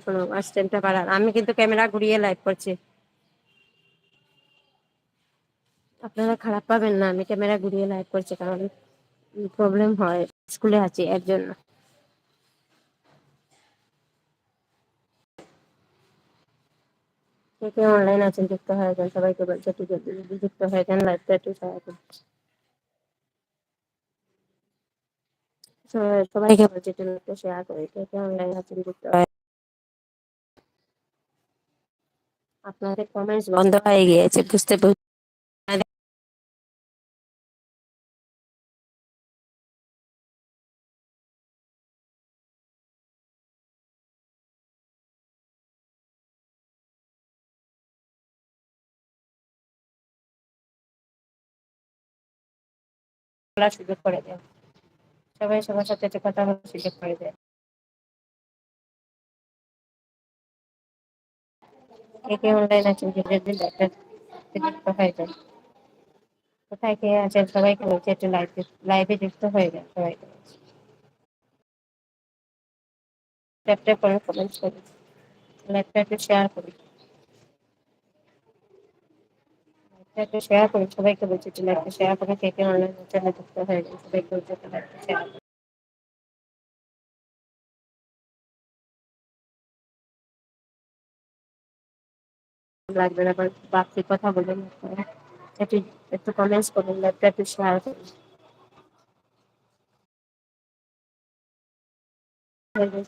কোনো আমি কিন্তু ক্যামেরা ঘুরিয়ে লাইভ করছি। আপনারা খারাপ পাবেন না, আমি ক্যামেরা ঘুরিয়ে লাইভ করছি কারণ প্রবলেম হয়। স্কুলে আছি এর জন্য। কে কে অনলাইন আছেন, যুক্ত হয়ে যান, সবাইকে বলছে যুক্ত হয়ে যান লাইভটা একটু শেয়ার করুন সবাই- সবাইকে বলছে একটু শেয়ার করে অনলাইন যুক্ত আপনাদের কমেন্টস বন্ধ হয়ে গিয়েছে, বুঝতে সুযোগ করে দেয় সবাই সবার সাথে একটু কথা বলার সুযোগ করে দেয়। কে অনলাইন আছেন জলদি যুক্ত হয়ে যান কোথায় কে আছেন সবাইকে বলছে একটু লাইভ লাইভে যুক্ত হয়ে যান সবাইকে ট্যাপ করে কমেন্টস করুন। লাইভটা একটু শেয়ার করুন লাইভটা একটু শেয়ার করুন সবাইকে বলছি একটু লাইভটা শেয়ার করে, কে কে অনলাইন আছেন যুক্ত হয়ে যান সবাইকে বলছে একটু লাইভটা শেয়ার লাগবে আবার বাড়তি কথা বলবেন একটু একটু কমেন্টস করুন লাইভটা একটু শেয়ার করুন।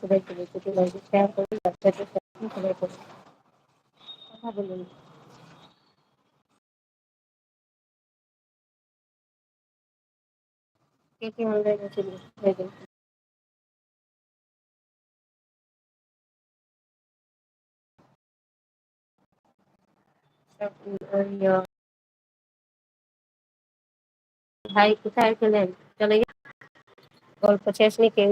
সবাইকে বলছি, একটু লাইভটা শেয়ার করুন লাইভটা একটু কথা বলুন। কে কে অনলাইন আছেন যুক্ত হয়ে যান সব ওই, আহ, ভাই কোথায় গেলেন চলে গেলেন গল্প শেষ নেই কেউ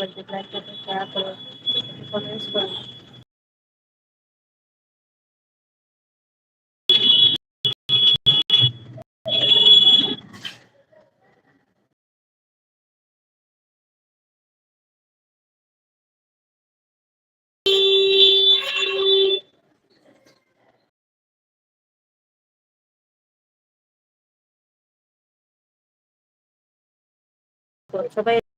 লাইভটা একটু শেয়ার করুন কমেন্টস করুন তো সবাই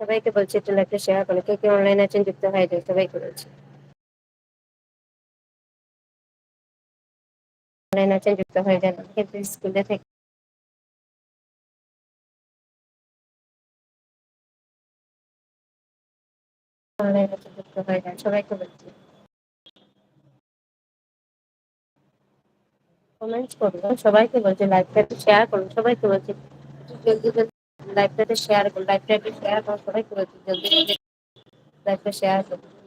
সবাইকে বলছি, একটু লাইভটা শেয়ার করে। কে কে অনলাইন আছেন, যুক্ত হয়ে যান সবাইকে বলছি। অনলাইন আছেন, যুক্ত হয়ে যান। কিন্তু স্কুলে থেকে অনলাইন যুক্ত হয়ে সবাইকে বলছি। কমেন্টস করুন, সবাইকে বলছি লাইভটা একটু শেয়ার করুন, সবাইকে বলছি। জলদি জলদি লাইভটাতে শেয়ার করুন লাইভটা একটু শেয়ার করুন সবাই করে জলদি জলদি লাইভটা শেয়ার করুন